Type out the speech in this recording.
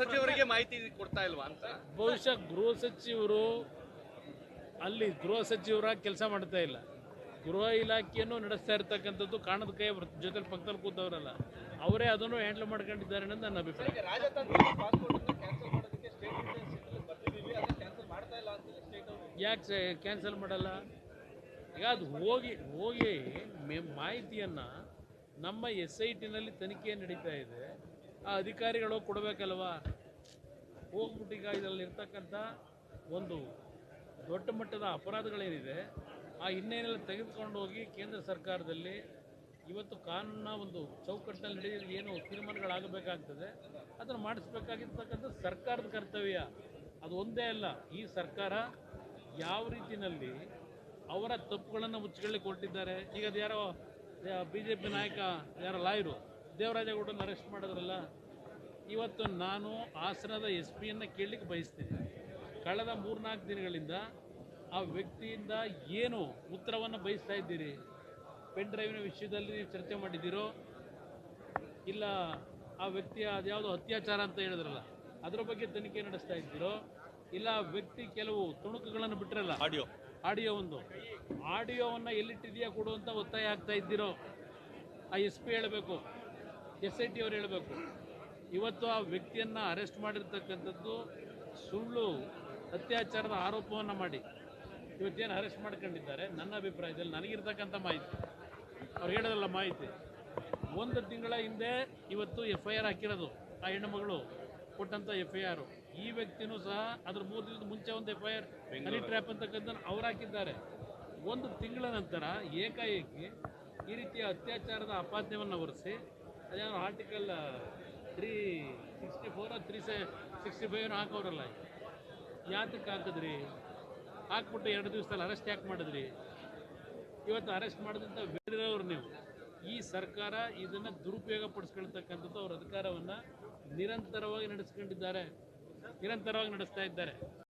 ಸಚಿವರಿಗೆ ಮಾಹಿತಿ ಕೊಡ್ತಾ ಇಲ್ವಾ ಅಂತ? ಬಹುಶಃ ಗೃಹ ಸಚಿವರು ಅಲ್ಲಿ ಗೃಹ ಸಚಿವರಾಗಿ ಕೆಲಸ ಮಾಡ್ತಾ ಇಲ್ಲ. ಗೃಹ ಇಲಾಖೆಯನ್ನು ನಡೆಸ್ತಾ ಇರ್ತಕ್ಕಂಥದ್ದು ಕಾಣದ ಕೈ ಜೊತೆ ಪಕ್ಕದಲ್ಲಿ ಕೂತವರಲ್ಲ. ಅವರೇ ಅದನ್ನು ಹ್ಯಾಂಡಲ್ ಮಾಡ್ಕೊಂಡಿದ್ದಾರೆ ಅನ್ನೋದು ನನ್ನ ಅಭಿಪ್ರಾಯ. ಯಾಕೆ ಕ್ಯಾನ್ಸಲ್ ಮಾಡಲ್ಲ? ಈಗ ಅದು ಹೋಗಿ ಹೋಗಿ ಮೆ ಮಾಹಿತಿಯನ್ನು ನಮ್ಮ ಎಸ್ ಐ ಟಿನಲ್ಲಿ ತನಿಖೆ ನಡೀತಾ ಇದೆ. ಆ ಅಧಿಕಾರಿಗಳು ಕೊಡಬೇಕಲ್ವಾ? ಹೋಗ್ಬಿಟ್ಟು ಈಗ ಇದರಲ್ಲಿ ಇರ್ತಕ್ಕಂಥ ಒಂದು ದೊಡ್ಡ ಮಟ್ಟದ ಅಪರಾಧಗಳೇನಿದೆ, ಆ ಇನ್ನೇನೆಲ್ಲ ತೆಗೆದುಕೊಂಡು ಹೋಗಿ ಕೇಂದ್ರ ಸರ್ಕಾರದಲ್ಲಿ ಇವತ್ತು ಕಾನೂನ ಒಂದು ಚೌಕಟ್ಟಿನಲ್ಲಿ ನಡೆಯಲು ಏನು ತೀರ್ಮಾನಗಳಾಗಬೇಕಾಗ್ತದೆ, ಅದನ್ನು ಮಾಡಿಸ್ಬೇಕಾಗಿರ್ತಕ್ಕಂಥ ಸರ್ಕಾರದ ಕರ್ತವ್ಯ. ಅದು ಒಂದೇ ಅಲ್ಲ, ಈ ಸರ್ಕಾರ ಯಾವ ರೀತಿಯಲ್ಲಿ ಅವರ ತಪ್ಪುಗಳನ್ನು ಮುಚ್ಚಿಕೊಳ್ಳಿ ಕೊಟ್ಟಿದ್ದಾರೆ. ಈಗ ಅದು ಯಾರೋ ಬಿ ಜೆ ಪಿ ನಾಯಕ, ಯಾರೋ ಲಾಯರು ದೇವರಾಜಗೌಡನ ಅರೆಸ್ಟ್ ಮಾಡಿದ್ರಲ್ಲ ಇವತ್ತು ನಾನು ಹಾಸನದ ಎಸ್ ಪಿಯನ್ನು ಕೇಳಲಿಕ್ಕೆ ಬಯಸ್ತೀನಿ. ಕಳೆದ ಮೂರ್ನಾಲ್ಕು ದಿನಗಳಿಂದ ಆ ವ್ಯಕ್ತಿಯಿಂದ ಏನು ಉತ್ತರವನ್ನು ಬಯಸ್ತಾ ಇದ್ದೀರಿ? ಪೆನ್ ಡ್ರೈವಿನ ವಿಷಯದಲ್ಲಿ ನೀವು ಚರ್ಚೆ ಮಾಡಿದ್ದೀರೋ? ಇಲ್ಲ ಆ ವ್ಯಕ್ತಿಯ ಅದ್ಯಾವುದೋ ಅತ್ಯಾಚಾರ ಅಂತ ಹೇಳಿದ್ರಲ್ಲ ಅದರ ಬಗ್ಗೆ ತನಿಖೆ ನಡೆಸ್ತಾ ಇದ್ದೀರೋ? ಇಲ್ಲ ಆ ವ್ಯಕ್ತಿ ಕೆಲವು ತುಣುಕುಗಳನ್ನು ಬಿಟ್ಟಿರಲ್ಲ ಆಡಿಯೋ. ಆಡಿಯೋ ಒಂದು. ಆಡಿಯೋವನ್ನು ಎಲ್ಲಿಟ್ಟಿದೆಯಾ ಕೊಡು ಅಂತ ಒತ್ತಾಯ ಆಗ್ತಾ ಇದ್ದೀರೋ? ಆ ಎಸ್ ಪಿ ಹೇಳಬೇಕು. ಎಸ್ ಐ ಟಿ ಅವ್ರು ಹೇಳಬೇಕು. ಇವತ್ತು ಆ ವ್ಯಕ್ತಿಯನ್ನು ಅರೆಸ್ಟ್ ಮಾಡಿರ್ತಕ್ಕಂಥದ್ದು ಸುಳ್ಳು ಅತ್ಯಾಚಾರದ ಆರೋಪವನ್ನು ಮಾಡಿ. ಇವತ್ತೇನು ಅರೆಸ್ಟ್ ಮಾಡ್ಕೊಂಡಿದ್ದಾರೆ? ನನ್ನ ಅಭಿಪ್ರಾಯದಲ್ಲಿ ನನಗಿರ್ತಕ್ಕಂಥ ಮಾಹಿತಿ. ಅವ್ರು ಹೇಳೋದಲ್ಲ ಮಾಹಿತಿ. ಒಂದು ತಿಂಗಳ ಹಿಂದೆ ಇವತ್ತು ಎಫ್ ಐ ಆರ್ ಹಾಕಿರೋದು ಆ ಹೆಣ್ಣುಮಗಳು ಕೊಟ್ಟಂಥ ಎಫ್ ಐ ಆರು. ಈ ವ್ಯಕ್ತಿನೂ ಸಹ ಅದ್ರ ಮೂರು ದಿನದ ಮುಂಚೆ ಒಂದು F I R honey trap ಅಂತಕ್ಕಂಥ ಅವ್ರು ಹಾಕಿದ್ದಾರೆ. ಒಂದು ತಿಂಗಳ ನಂತರ ಏಕಾಏಕಿ ಈ ರೀತಿಯ ಅತ್ಯಾಚಾರದ ಅಪಾದ್ಯವನ್ನು ಹೊರಿಸಿ ಅದೇನೋ article three sixty four three ಸೆ ಸಿಕ್ಸ್ಟಿ ಫೈವ್ ಹಾಕೋರಲ್ಲ ಯಾತಕ್ಕೆ ಹಾಕಿದ್ರಿ? ಹಾಕ್ಬಿಟ್ಟು ಎರಡು ದಿವಸದಲ್ಲಿ ಅರೆಸ್ಟ್ ಯಾಕೆ ಮಾಡಿದ್ರಿ? ಇವತ್ತು ಅರೆಸ್ಟ್ ಮಾಡಿದಂಥ ಬೇರೆಯವರು ನೀವು. ಈ ಸರ್ಕಾರ ಇದನ್ನು ದುರುಪಯೋಗ ಪಡಿಸ್ಕೊಳ್ತಕ್ಕಂಥದ್ದು ಅವ್ರ ಅಧಿಕಾರವನ್ನು ನಿರಂತರವಾಗಿ ನಡೆಸ್ಕೊಂಡಿದ್ದಾರೆ. ನಿರಂತರವಾಗಿ ನಡೆಸ್ತಾ ಇದ್ದಾರೆ.